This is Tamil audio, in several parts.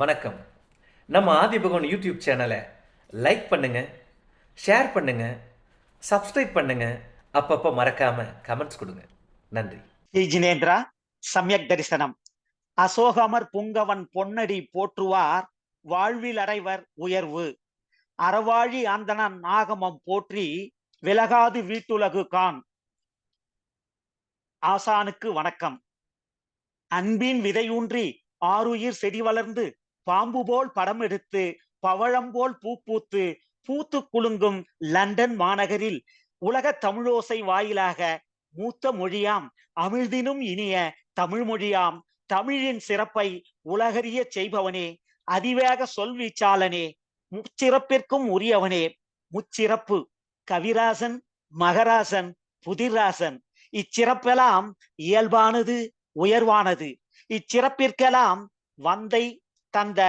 வணக்கம். நம்ம ஆதிபகவன் யூடியூப் சேனலை லைக் பண்ணுங்க ஷேர் பண்ணுங்க சப்ஸ்கிரைப் பண்ணுங்க அப்பப்போ மறக்காம கமெண்ட்ஸ் கொடுங்க. நன்றி. ஸ்ரீ ஜினேந்திரா சமயக் தரிசனம். அசோகமர் புங்கவன் பொன்னடி போற்றுவார் வாழ்வில் அடைவர் உயர்வு. அறவாழி ஆந்தனன் நாகமம் போற்றி விலகாது வீட்டுலகு கான். ஆசானுக்கு வணக்கம். அன்பின் விதையூன்றி ஆருயிர் செடி வளர்ந்து பாம்பு போல் படம் எடுத்து பவழம் போல் பூ பூத்து பூத்து குலுங்கும் லண்டன் மாநகரில் உலக தமிழோசை வாயிலாக மூத்த மொழியாம் அமிழ்தினும் இனிய தமிழ் மொழியாம் தமிழின் சிறப்பை உலகறிய செய்பவனே அதிவேக சொல்வீச்சாளனே முச்சிறப்பிற்கும் உரியவனே முச்சிறப்பு கவிராசன் மகராசன் புதிராசன் இச்சிறப்பெல்லாம் இயல்பானது உயர்வானது. இச்சிறப்பிற்கெல்லாம் வந்தை தந்த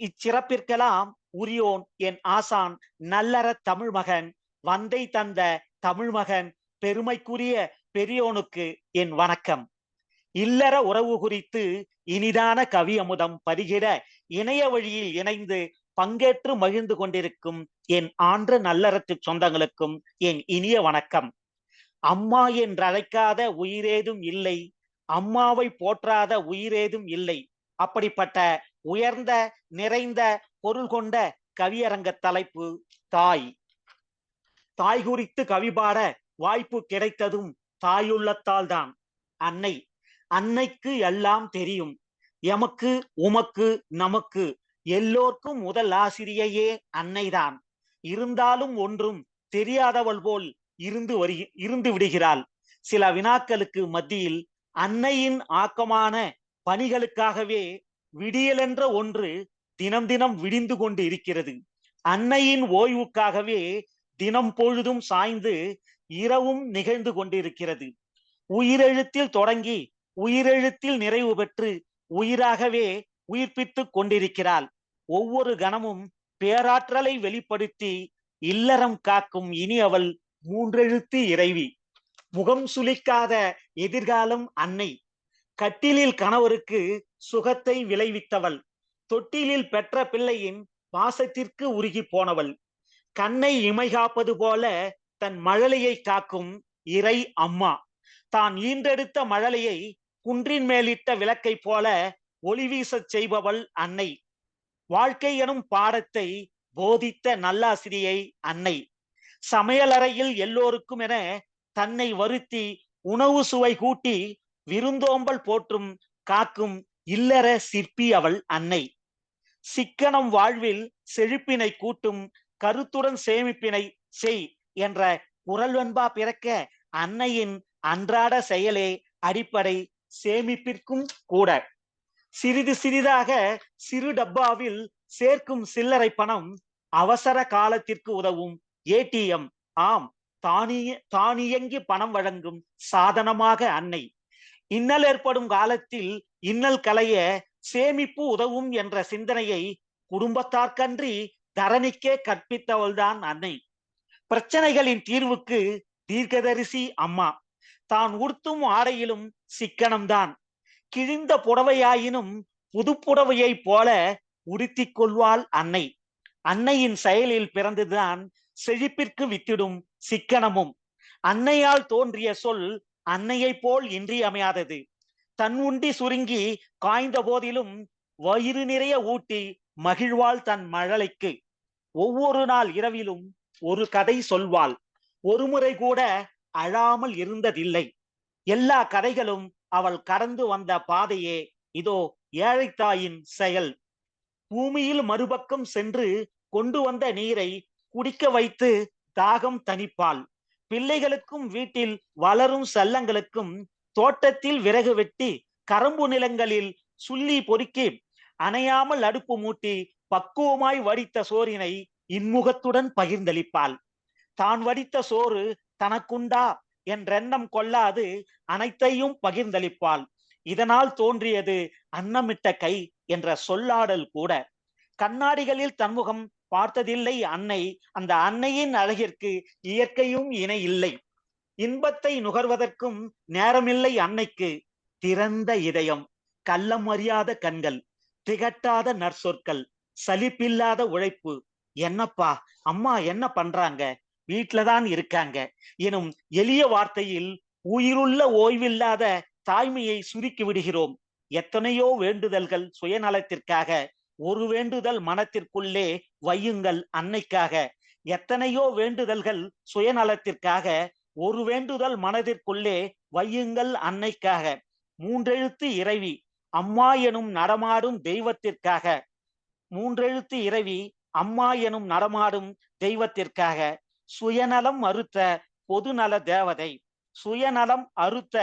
இச்சிறப்பிற்கெல்லாம் உரியோன் என் ஆசான் நல்லற தமிழ் மகன் வந்தை தந்த தமிழ் மகன் பெருமைக்குரிய பெரியோனுக்கு என் வணக்கம். இல்லற உறவு குறித்து இனிதான கவி அமுதம் பருகிட இணைய வழியில் இணைந்து பங்கேற்று மகிழ்ந்து கொண்டிருக்கும் என் ஆன்ற நல்லறத்து சொந்தங்களுக்கும் என் இனிய வணக்கம். அம்மா என்றழைக்காத உயிரேதும் இல்லை அம்மாவை போற்றாத உயிரேதும் இல்லை அப்படிப்பட்ட உயர்ந்த நிறைந்த பொருள் கொண்ட கவியரங்க தலைப்பு தாய். தாய் குறித்து கவி பாட வாய்ப்பு கிடைத்ததும் தாயுள்ளத்தால் தான். அன்னை அன்னைக்கு எல்லாம் தெரியும். எமக்கு உமக்கு நமக்கு எல்லோர்க்கும் முதல் ஆசிரியையே அன்னைதான் இருந்தாலும் ஒன்றும் தெரியாதவள் போல் இருந்து வரு இருந்து விடுகிறாள். சில வினாக்களுக்கு மத்தியில் அன்னையின் ஆக்கமான பணிகளுக்காகவே விடியலென்ற ஒன்று தினம் தினம் விடிந்து கொண்டு இருக்கிறது. அன்னையின் ஓய்வுக்காகவே தினம் பொழுதும் சாய்ந்து இரவும் நிகழ்ந்து கொண்டிருக்கிறது. உயிரெழுத்தில் தொடங்கி உயிரெழுத்தில் நிறைவு பெற்று உயிராகவே உயிர்ப்பித்து கொண்டிருக்கிறாள். ஒவ்வொரு கணமும் பேராற்றலை வெளிப்படுத்தி இல்லறம் காக்கும் இனி அவள் மூன்றெழுத்து இறைவி. முகம் சுளிக்காத எதிர்காலம் அன்னை. கட்டிலில் கணவருக்கு சுகத்தை விளைவித்தவள். தொட்டிலில் பெற்ற பிள்ளையின் பாசத்திற்கு உருகி போனவள். கண்ணை இமைகாப்பது போல தன் மழலையை காக்கும் இறை அம்மா. தான் ஈன்றெடுத்த மழலையை குன்றின் மேலிட்ட விளக்கை போல ஒளி வீசச் செய்பவள் அன்னை. வாழ்க்கை எனும் பாடத்தை போதித்த நல்லாசிரியை அன்னை. சமையலறையில் எல்லோருக்கும் என தன்னை வருத்தி உணவு சுவை கூட்டி விருந்தோம்பல் போற்றும் காக்கும் இல்லற சிற்பி அவள் அன்னை. சிக்கனம் வாழ்வில் செழிப்பினை கூட்டும் கருத்துடன் சேமிப்பினை செய் என்ற குரல் வெண்பா பிறக்க அன்னையின் அன்றாட செயலே அடிப்படை சேமிப்பிற்கும் கூட. சிறிது சிறிதாக சிறு டப்பாவில் சேர்க்கும் சில்லறை பணம் அவசர காலத்திற்கு உதவும் ஏடிஎம் ஆம் தானிய தானியங்கி பணம் வழங்கும் சாதனமாக அன்னை. இன்னல் ஏற்படும் காலத்தில் இன்னல் களைய சேமிப்பு உதவும் என்ற சிந்தனையை குடும்பத்தார்க்கன்றி தரணிக்கே கற்பித்தவள்தான் அன்னை. பிரச்சனைகளின் தீர்வுக்கு தீர்க்கதரிசி அம்மா. தான் உடுத்தும் ஆடையிலும் சிக்கனம்தான். கிழிந்த புடவையாயினும் புது போல உடுத்திக் கொள்வாள் அன்னை. அன்னையின் செயலில் பிறந்துதான் செழிப்பிற்கு வித்திடும் சிக்கனமும். அன்னையால் தோன்றிய சொல் அன்னையைப் போல் இன்றியமையாதது. தன் உண்டி சுருங்கி காய்ந்த போதிலும் வயிறு நிறைய ஊட்டி மகிழ்வாள் தன் மழலைக்கு. ஒவ்வொரு நாள் இரவிலும் ஒரு கதை சொல்வாள். ஒருமுறை கூட அழாமல் இருந்ததில்லை. எல்லா கதைகளும் அவள் கடந்து வந்த பாதையே இதோ ஏழைத்தாயின் செயல். பூமியில் மறுபக்கம் சென்று கொண்டு வந்த நீரை குடிக்க வைத்து தாகம் தணிப்பாள். பிள்ளைகளுக்கும் வீட்டில் வளரும் செல்லங்களுக்கும் தோட்டத்தில் விறகு வெட்டி கரும்பு நிலங்களில் சுள்ளி பொறுக்கி அணையாமல் அடுப்பு மூட்டி பக்குவமாய் வடித்த சோறினை இன்முகத்துடன் பகிர்ந்தளிப்பாள். தான் வடித்த சோறு தனக்குண்டா? என்றெண்ணம் கொள்ளாது அனைத்தையும் பகிர்ந்தளிப்பாள். இதனால் தோன்றியது அன்னமிட்ட கை என்ற சொல்லாடல் கூட. கண்ணாடிகளில் தன்முகம் பார்த்ததில்லை அன்னை. அந்த அன்னையின் அழகிற்கு இயற்கையும் இணை இல்லை. இன்பத்தை நுகர்வதற்கும் நேரமில்லை அன்னைக்கு. திறந்த இதயம் கள்ளம் அறியாத கண்கள் திகட்டாத நற்சொற்கள் சலிப்பில்லாத உழைப்பு. என்னப்பா அம்மா என்ன பண்றாங்க? வீட்டுலதான் இருக்காங்க. எனும் எளிய வார்த்தையில் உயிருள்ள ஓய்வில்லாத தாய்மையை சுருக்கி விடுகிறோம். எத்தனையோ வேண்டுதல்கள் சுயநலத்திற்காக ஒரு வேண்டுதல் மனத்திற்குள்ளே வையுங்கள் அன்னைக்காக. எத்தனையோ வேண்டுதல்கள் சுயநலத்திற்காக ஒரு வேண்டுதல் மனதிற்குள்ளே வையுங்கள் அன்னைக்காக. மூன்றெழுத்து இறைவி அம்மா எனும் நடமாடும் தெய்வத்திற்காக. மூன்றெழுத்து இறைவி அம்மா எனும் நடமாடும் தெய்வத்திற்காக. சுயநலம் அறுத்த பொதுநல தேவதை சுயநலம் அறுத்த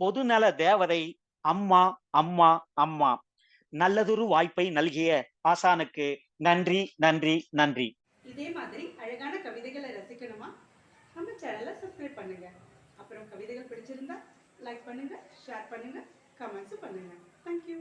பொதுநல தேவதை அம்மா அம்மா அம்மா. நல்லதொரு வாய்ப்பை நல்கிய ஆசானுக்கு நன்றி நன்றி நன்றி. இதே மாதிரி அழகான கவிதைகளை ரசிக்கணுமா? நம்ம சேனலை சப்ஸ்கிரைப் பண்ணுங்க. அப்புறம் கவிதைகள் பிடிச்சிருந்தா லைக் பண்ணுங்க ஷேர் பண்ணுங்க கமெண்ட்ஸ் பண்ணுங்க. தேங்க்யூ